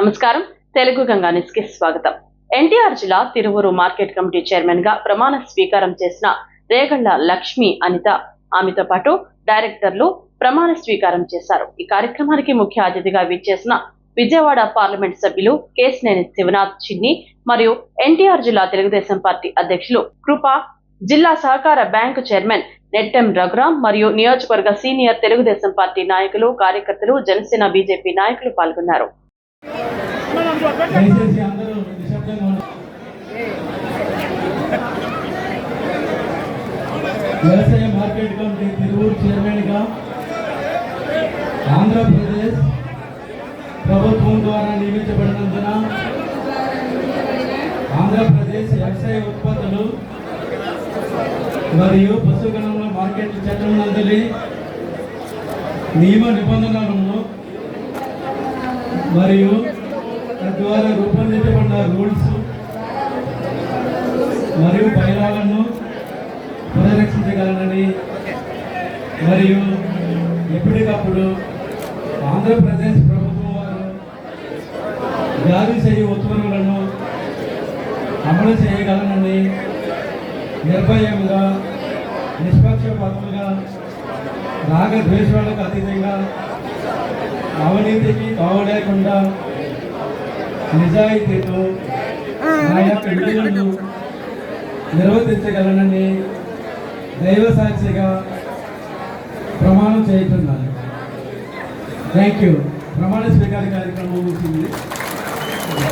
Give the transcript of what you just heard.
నమస్కారం. తెలుగు గంగా న్యూస్కి స్వాగతం. ఎన్టీఆర్ జిల్లా తిరువురు మార్కెట్ కమిటీ చైర్మన్గా ప్రమాణ స్వీకారం చేసిన రేగళ్ళ లక్ష్మి అనిత ఆమెతో పాటు డైరెక్టర్లు ప్రమాణ స్వీకారం చేశారు. ఈ కార్యక్రమానికి ముఖ్య అతిథిగా విచ్చేసిన విజయవాడ పార్లమెంట్ సభ్యులు కేసినేని శివనాథ్ చిన్ని మరియు ఎన్టీఆర్ జిల్లా తెలుగుదేశం పార్టీ అధ్యక్షులు కృప జిల్లా సహకార బ్యాంకు చైర్మన్ నెట్టెం రఘురాం మరియు నియోజకవర్గ సీనియర్ తెలుగుదేశం పార్టీ నాయకులు కార్యకర్తలు జనసేన బీజేపీ నాయకులు పాల్గొన్నారు. దయచేసి అందరూ నిశ్శబ్దంగా వ్యవసాయ మార్కెట్ కమిటీ తిరువూరు చైర్మన్గా ఆంధ్రప్రదేశ్ ప్రభుత్వం ద్వారా నియమించబడినందున ఆంధ్రప్రదేశ్ వ్యవసాయ ఉత్పత్తులు మరియు పశుగణంలో మార్కెట్ చట్టం నందలి నియమ నిబంధనలను మరియు తద్వారా రూపొందించబడిన రూల్స్ మరియు బయలాలను పరిరక్షించగలనని మరియు ఎప్పటికప్పుడు ఆంధ్రప్రదేశ్ ప్రభుత్వం వారు జారీ చేయు ఉత్తర్వులను అమలు చేయగలనని నిర్భయంగా నిష్పక్షపాతంగా రాగద్వేషాలకు అతీతంగా అవినీతికి తావు నిజాయితీతో నా యొక్క విధులను నిర్వర్తించగలనని దైవ సాక్షిగా ప్రమాణం చేయుతున్నాను థ్యాంక్ యూ ప్రమాణ స్వీకార కార్యక్రమం ముగిసింది.